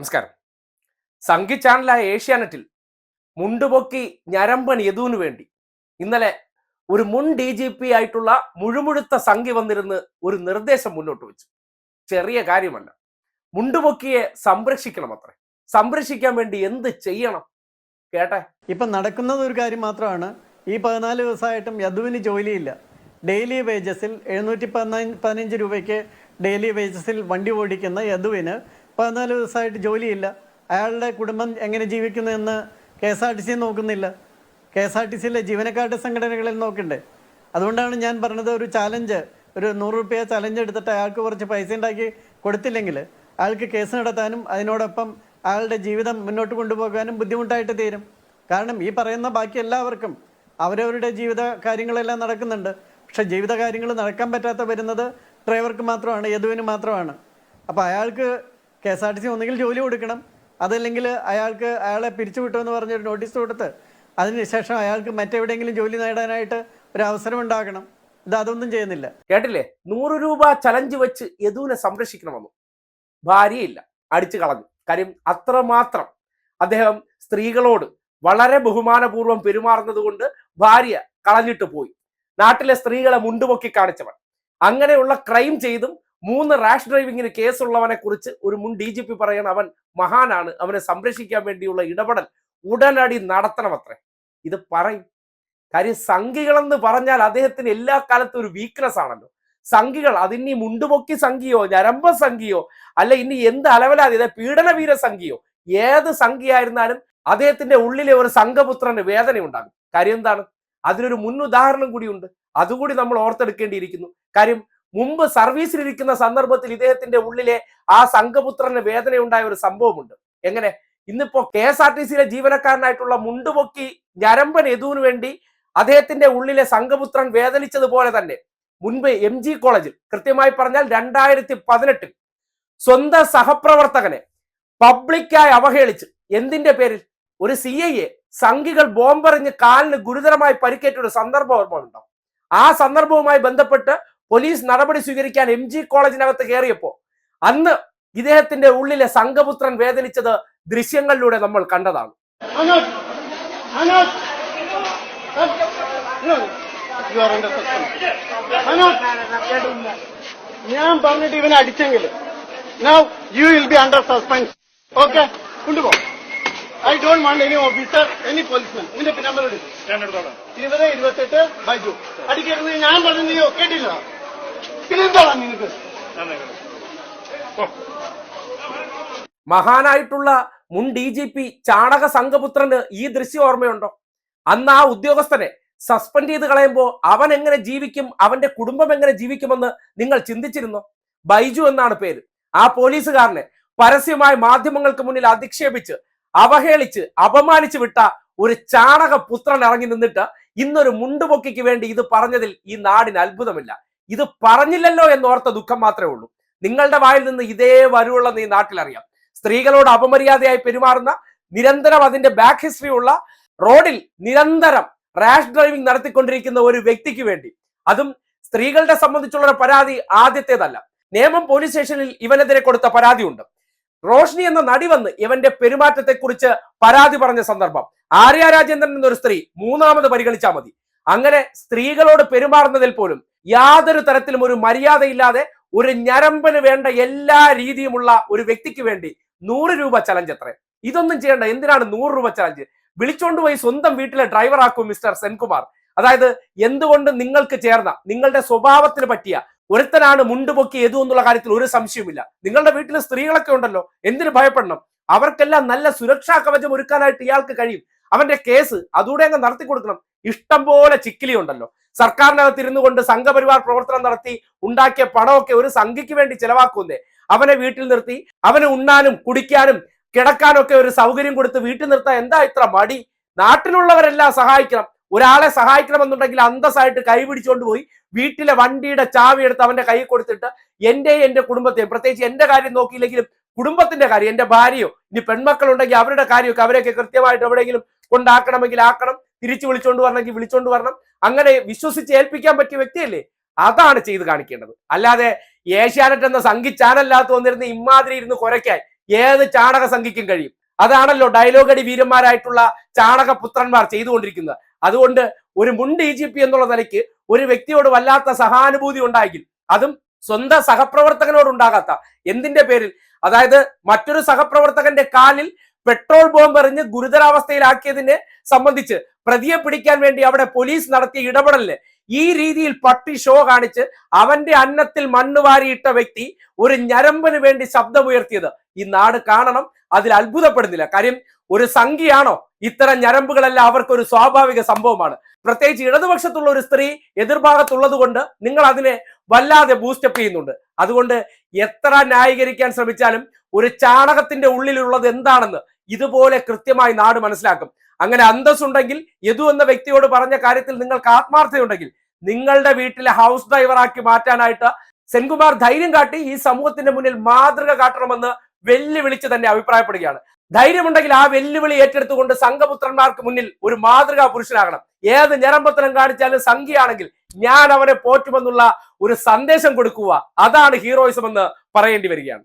നമസ്കാരം. സംഗി ചാനലായ ഏഷ്യാനെറ്റിൽ മുണ്ടുപൊക്കി ഞരമ്പൻ യദുവിന് വേണ്ടി ഇന്നലെ ഒരു മുൻ ഡി ജി പി ആയിട്ടുള്ള മുഴുമുഴുത്ത സംഖ്യ വന്നിരുന്ന് ഒരു നിർദ്ദേശം മുന്നോട്ട് വെച്ചു. ചെറിയ കാര്യമല്ല. മുണ്ടുപൊക്കിയെ സംരക്ഷിക്കണം അത്രേ. സംരക്ഷിക്കാൻ വേണ്ടി എന്ത് ചെയ്യണം? കേട്ടെ? ഇപ്പൊ നടക്കുന്നത് ഒരു കാര്യം മാത്രമാണ്. ഈ പതിനാല് ദിവസമായിട്ടും യദുവിന് ജോലിയില്ല. ഡെയിലി വേജസിൽ എഴുന്നൂറ്റി പതിനഞ്ച് രൂപയ്ക്ക് ഡെയിലി വേജസിൽ വണ്ടി ഓടിക്കുന്ന യദുവിന് പതിനാല് ദിവസമായിട്ട് ജോലിയില്ല. അയാളുടെ കുടുംബം എങ്ങനെ ജീവിക്കുന്നതെന്ന് K S R T C നോക്കുന്നില്ല. കെ എസ് ആർ ടി സിയിലെ ജീവനക്കാരുടെ സംഘടനകളിൽ നോക്കണ്ടേ. അതുകൊണ്ടാണ് ഞാൻ പറഞ്ഞത് ഒരു ചാലഞ്ച് ഒരു നൂറ് റുപ്യ ചലഞ്ച് എടുത്തിട്ട് അയാൾക്ക് കുറച്ച് പൈസ ഉണ്ടാക്കി കൊടുത്തില്ലെങ്കിൽ അയാൾക്ക് കേസ് നടത്താനും അതിനോടൊപ്പം അയാളുടെ ജീവിതം മുന്നോട്ട് കൊണ്ടുപോകാനും ബുദ്ധിമുട്ടായിട്ട് തീരും. കാരണം ഈ പറയുന്ന ബാക്കി എല്ലാവർക്കും അവരവരുടെ ജീവിത കാര്യങ്ങളെല്ലാം നടക്കുന്നുണ്ട്. പക്ഷെ ജീവിത കാര്യങ്ങൾ നടക്കാൻ പറ്റാത്ത വരുന്നത് ഡ്രൈവർക്ക് മാത്രമാണ് യദുവിന് മാത്രമാണ്. അപ്പോൾ അയാൾക്ക് K S R T C ഒന്നുകിൽ ജോലി കൊടുക്കണം അതല്ലെങ്കിൽ അയാൾക്ക് അയാളെ പിരിച്ചുവിട്ടു എന്ന് പറഞ്ഞൊരു നോട്ടീസ് കൊടുത്ത് അതിനുശേഷം അയാൾക്ക് മറ്റെവിടെയെങ്കിലും ജോലി നേടാനായിട്ട് ഒരു അവസരം ഉണ്ടാക്കണം ഇത് അതൊന്നും ചെയ്യുന്നില്ല. കേട്ടില്ലേ? നൂറ് രൂപ ചലഞ്ച് വെച്ച് യദുവിനെ സംരക്ഷിക്കണമെന്നു. ഭാര്യയില്ല. അടിച്ചു കളഞ്ഞു. കാര്യം അത്രമാത്രം അദ്ദേഹം സ്ത്രീകളോട് വളരെ ബഹുമാനപൂർവം പെരുമാറുന്നത് കൊണ്ട് ഭാര്യ കളഞ്ഞിട്ട് പോയി. നാട്ടിലെ സ്ത്രീകളെ മുണ്ടുപൊക്കി കാണിച്ചവൻ. അങ്ങനെയുള്ള ക്രൈം ചെയ്തും മൂന്ന് റാഷ് ഡ്രൈവിങ്ങിന് കേസുള്ളവനെ കുറിച്ച് ഒരു മുൻ ഡി ജി പി പറയണ അവൻ മഹാനാണ്. അവനെ സംരക്ഷിക്കാൻ വേണ്ടിയുള്ള ഇടപെടൽ ഉടനടി നടത്തണം അത്രേ. ഇത് പറയും. കാര്യം സംഘികളെന്ന് പറഞ്ഞാൽ അദ്ദേഹത്തിന് എല്ലാ കാലത്തും ഒരു വീക്ക്നെസ് ആണല്ലോ. സംഘികൾ അതിനി മുണ്ടുപൊക്കി സംഘിയോ ഞരമ്പ സംഘിയോ അല്ല ഇനി എന്ത് അലവലാതെ പീഡനവീര സംഘിയോ ഏത് സംഖ്യയായിരുന്നാലും അദ്ദേഹത്തിന്റെ ഉള്ളിലെ ഒരു സംഘപുത്രന് വേദന ഉണ്ടാകും കാര്യം എന്താണ്? അതിനൊരു മുൻ ഉദാഹരണം കൂടിയുണ്ട് അതുകൂടി നമ്മൾ ഓർത്തെടുക്കേണ്ടിയിരിക്കുന്നു. കാര്യം മുമ്പ് സർവീസിലിരിക്കുന്ന സന്ദർഭത്തിൽ ഇദ്ദേഹത്തിന്റെ ഉള്ളിലെ ആ സംഘപുത്രന് വേദനയുണ്ടായ ഒരു സംഭവമുണ്ട്. എങ്ങനെ? ഇന്നിപ്പോ കെ എസ് ആർ ടി സിയിലെ ജീവനക്കാരനായിട്ടുള്ള മുണ്ടുപൊക്കി ഞരമ്പൻ യദുവിന് വേണ്ടി അദ്ദേഹത്തിന്റെ ഉള്ളിലെ സംഘപുത്രൻ വേദനിച്ചതുപോലെ തന്നെ മുൻപ് എം ജി കോളേജിൽ കൃത്യമായി പറഞ്ഞാൽ രണ്ടായിരത്തി പതിനെട്ടിൽ സ്വന്തം സഹപ്രവർത്തകനെ പബ്ലിക്കായി അവഹേളിച്ച് എന്തിന്റെ പേരിൽ? ഒരു സി ഐ എ സംഘികൾ ബോംബെറിഞ്ഞ് കാലിന് ഗുരുതരമായി പരിക്കേറ്റ ഒരു സന്ദർഭം ഓർമ്മയുണ്ടോ ആ സന്ദർഭവുമായി ബന്ധപ്പെട്ട് പോലീസ് നടപടി സ്വീകരിക്കാൻ എം ജി കോളേജിനകത്ത് കയറിയപ്പോ അന്ന് ഇദ്ദേഹത്തിന്റെ ഉള്ളിലെ സംഘപുത്രൻ വേദനിച്ചത് ദൃശ്യങ്ങളിലൂടെ നമ്മൾ കണ്ടതാണ്! ഞാൻ പറഞ്ഞിട്ട് ഇവനെ അടിച്ചെങ്കിൽ now you will be under suspension okay കൊണ്ടുപോകും I don't want any officer any policeman നിന്റെ നമ്പർ എടുക്കും. ഇരുപത് ഇരുപത്തെട്ട് ബൈജു. അടിക്കരുത് ഞാൻ പറഞ്ഞു നീ കേട്ടില്ല പിന്നെന്താടാ നിനക്ക് മഹാനായിട്ടുള്ള മുൻ ഡി ജി പി ചാണക സംഘപുത്രന് ഈ ദൃശ്യം ഓർമ്മയുണ്ടോ? അന്ന് ആ ഉദ്യോഗസ്ഥനെ സസ്പെൻഡ് ചെയ്ത് കളയുമ്പോൾ അവൻ എങ്ങനെ ജീവിക്കും അവന്റെ കുടുംബം എങ്ങനെ ജീവിക്കുമെന്ന് നിങ്ങൾ ചിന്തിച്ചിരുന്നോ? ബൈജു എന്നാണ് പേര്. ആ പോലീസുകാരനെ പരസ്യമായി മാധ്യമങ്ങൾക്ക് മുന്നിൽ അധിക്ഷേപിച്ച് അവഹേളിച്ച് അപമാനിച്ചു വിട്ട ഒരു ചാണക പുത്രൻ ഇറങ്ങി നിന്നിട്ട് ഇന്നൊരു മുണ്ടുപൊക്കിക്ക് വേണ്ടി ഇത് പറഞ്ഞതിൽ ഈ നാടിന് അത്ഭുതമില്ല. ഇത് പറഞ്ഞില്ലല്ലോ എന്നോർത്ത ദുഃഖം മാത്രമേ ഉള്ളൂ. നിങ്ങളുടെ വായിൽ നിന്ന് ഇതേ വരുവുള്ള ഈ നാട്ടിലറിയാം. സ്ത്രീകളോട് അപമര്യാദയായി പെരുമാറുന്ന നിരന്തരം അതിന്റെ ബാക്ക് ഹിസ്റ്ററി ഉള്ള റോഡിൽ നിരന്തരം റാഷ് ഡ്രൈവിംഗ് നടത്തിക്കൊണ്ടിരിക്കുന്ന ഒരു വ്യക്തിക്ക് വേണ്ടി. അതും സ്ത്രീകളുടെ സംബന്ധിച്ചുള്ള പരാതി ആദ്യത്തേതല്ല. നിയമം പോലീസ് സ്റ്റേഷനിൽ ഇവനെതിരെ കൊടുത്ത പരാതിയുണ്ട്. റോഷ്നി എന്ന നടി വന്ന് ഇവന്റെ പെരുമാറ്റത്തെക്കുറിച്ച് പരാതി പറഞ്ഞ സന്ദർഭം. ആര്യ രാജേന്ദ്രൻ എന്നൊരു സ്ത്രീ മൂന്നാമത് പരിഗണിച്ചാൽ മതി. അങ്ങനെ സ്ത്രീകളോട് പെരുമാറുന്നതിൽ പോലും യാതൊരു തരത്തിലും ഒരു മര്യാദയില്ലാതെ ഒരു ഞരമ്പന് വേണ്ട എല്ലാ രീതിയുമുള്ള ഒരു വ്യക്തിക്ക് വേണ്ടി നൂറ് രൂപ ചലഞ്ച് അത്രേ. ഇതൊന്നും ചെയ്യേണ്ട. എന്തിനാണ് നൂറ് രൂപ ചലഞ്ച് വിളിച്ചോണ്ട് പോയി സ്വന്തം വീട്ടിലെ ഡ്രൈവർ ആക്കും മിസ്റ്റർ സെൻകുമാർ. അതായത് എന്തുകൊണ്ട് നിങ്ങൾക്ക് ചേർന്ന നിങ്ങളുടെ സ്വഭാവത്തിന് പറ്റിയ ഒരുത്തനാണ് മുണ്ടുപൊക്കി എതു എന്നുള്ള കാര്യത്തിൽ ഒരു സംശയവുമില്ല. നിങ്ങളുടെ വീട്ടിൽ സ്ത്രീകളൊക്കെ ഉണ്ടല്ലോ. എന്തിനു ഭയപ്പെടണം? അവർക്കെല്ലാം നല്ല സുരക്ഷാ കവചം ഒരുക്കാനായിട്ട് ഇയാൾക്ക് കഴിയും. അവന്റെ കേസ് അതുകൂടെ അങ്ങ് നടത്തി കൊടുക്കണം. ഇഷ്ടം പോലെ ചിക്കിലി ഉണ്ടല്ലോ. സർക്കാരിനകത്ത് ഇരുന്നു കൊണ്ട് സംഘപരിവാർ പ്രവർത്തനം നടത്തി ഉണ്ടാക്കിയ പണമൊക്കെ ഒരു സംഘിക്ക് വേണ്ടി ചെലവാക്കുന്നേ. അവനെ വീട്ടിൽ നിർത്തി അവന് ഉണ്ണാനും കുടിക്കാനും കിടക്കാനൊക്കെ ഒരു സൗകര്യം കൊടുത്ത് വീട്ടിൽ നിർത്താൻ എന്താ ഇത്ര മടി? നാട്ടിലുള്ളവരെല്ലാം സഹായിക്കണം. ഒരാളെ സഹായിക്കണമെന്നുണ്ടെങ്കിൽ അന്തസ്സായിട്ട് കൈ പിടിച്ചുകൊണ്ട് പോയി വീട്ടിലെ വണ്ടിയുടെ ചാവി എടുത്ത് അവന്റെ കൈ കൊടുത്തിട്ട് എന്റെയും എന്റെ കുടുംബത്തെയും പ്രത്യേകിച്ച് എന്റെ കാര്യം നോക്കിയില്ലെങ്കിലും കുടുംബത്തിന്റെ കാര്യം എന്റെ ഭാര്യയോ ഇനി പെൺമക്കൾ ഉണ്ടെങ്കിൽ അവരുടെ കാര്യമൊക്കെ അവരെയൊക്കെ കൃത്യമായിട്ട് എവിടെയെങ്കിലും കൊണ്ടാക്കണമെങ്കിൽ ആക്കണം തിരിച്ചു വിളിച്ചോണ്ട് വരണമെങ്കിൽ വിളിച്ചോണ്ട് വരണം. അങ്ങനെ വിശ്വസിച്ച് ഏൽപ്പിക്കാൻ പറ്റിയ വ്യക്തിയല്ലേ? അതാണ് ചെയ്ത് കാണിക്കേണ്ടത്. അല്ലാതെ ഏഷ്യാനെറ്റ് എന്ന സംഘി ചാനലിനകത്ത് വന്നിരുന്ന ഇമാതിരി ഇരുന്ന് കുരയ്ക്കാൻ ഏത് ചാണക സംഘിക്കും കഴിയും? അതാണല്ലോ ഡയലോഗടി വീരന്മാരായിട്ടുള്ള ചാണക പുത്രന്മാർ ചെയ്തുകൊണ്ടിരിക്കുന്നത്. അതുകൊണ്ട് ഒരു മുൻ ഡി ജി പി എന്നുള്ള നിലയ്ക്ക് ഒരു വ്യക്തിയോട് വല്ലാത്ത സഹാനുഭൂതി ഉണ്ടായെങ്കിൽ അതും സ്വന്തം സഹപ്രവർത്തകനോട് ഉണ്ടാകാത്ത എന്തിന്റെ പേരിൽ അതായത് മറ്റൊരു സഹപ്രവർത്തകന്റെ കാലിൽ പെട്രോൾ ബോംബ് എറിഞ്ഞ് ഗുരുതരാവസ്ഥയിലാക്കിയതിനെ സംബന്ധിച്ച് പ്രതിയെ പിടിക്കാൻ വേണ്ടി അവിടെ പോലീസ് നടത്തിയ ഇടപെടലിൽ ഈ രീതിയിൽ പട്ടി ഷോ കാണിച്ച് അവന്റെ അന്നത്തിൽ മണ്ണ് വാരിയിട്ട വ്യക്തി ഒരു ഞരമ്പിന് വേണ്ടി ശബ്ദമുയർത്തിയത് ഈ നാട് കാണണം അതിൽ അത്ഭുതപ്പെടുന്നില്ല. കാര്യം ഒരു സംഖ്യയാണോ? ഇത്തരം ഞരമ്പുകളെല്ലാം അവർക്ക് ഒരു സ്വാഭാവിക സംഭവമാണ്. പ്രത്യേകിച്ച് ഇടതുപക്ഷത്തുള്ള ഒരു സ്ത്രീ എതിർഭാഗത്തുള്ളത് കൊണ്ട് നിങ്ങൾ അതിനെ വല്ലാതെ ബൂസ്റ്റപ്പ് ചെയ്യുന്നുണ്ട്. അതുകൊണ്ട് എത്ര ന്യായീകരിക്കാൻ ശ്രമിച്ചാലും ഒരു ചാണകത്തിന്റെ ഉള്ളിലുള്ളത് എന്താണെന്ന് ഇതുപോലെ കൃത്യമായി നാട് മനസ്സിലാക്കും. അങ്ങനെ അന്തസ്സുണ്ടെങ്കിൽ യദു എന്ന വ്യക്തിയോട് പറഞ്ഞ കാര്യത്തിൽ നിങ്ങൾക്ക് ആത്മാർത്ഥതയുണ്ടെങ്കിൽ നിങ്ങളുടെ വീട്ടിലെ ഹൗസ് ഡ്രൈവറാക്കി മാറ്റാനായിട്ട് സെൻകുമാർ ധൈര്യം കാട്ടി ഈ സമൂഹത്തിന്റെ മുന്നിൽ മാതൃക കാട്ടണമെന്ന് വെല്ലുവിളിച്ച് തന്നെ അഭിപ്രായപ്പെടുകയാണ്. ധൈര്യമുണ്ടെങ്കിൽ ആ വെല്ലുവിളി ഏറ്റെടുത്തുകൊണ്ട് സംഘപുത്രന്മാർക്ക് മുന്നിൽ ഒരു മാതൃകാ പുരുഷനാകണം. ഏത് ഞരമ്പത്തനം കാണിച്ചാലും സംഖ്യയാണെങ്കിൽ ഞാൻ അവനെ പോറ്റുമെന്നുള്ള ഒരു സന്ദേശം കൊടുക്കുക. അതാണ് ഹീറോയിസം എന്ന് പറയേണ്ടി വരികയാണ്.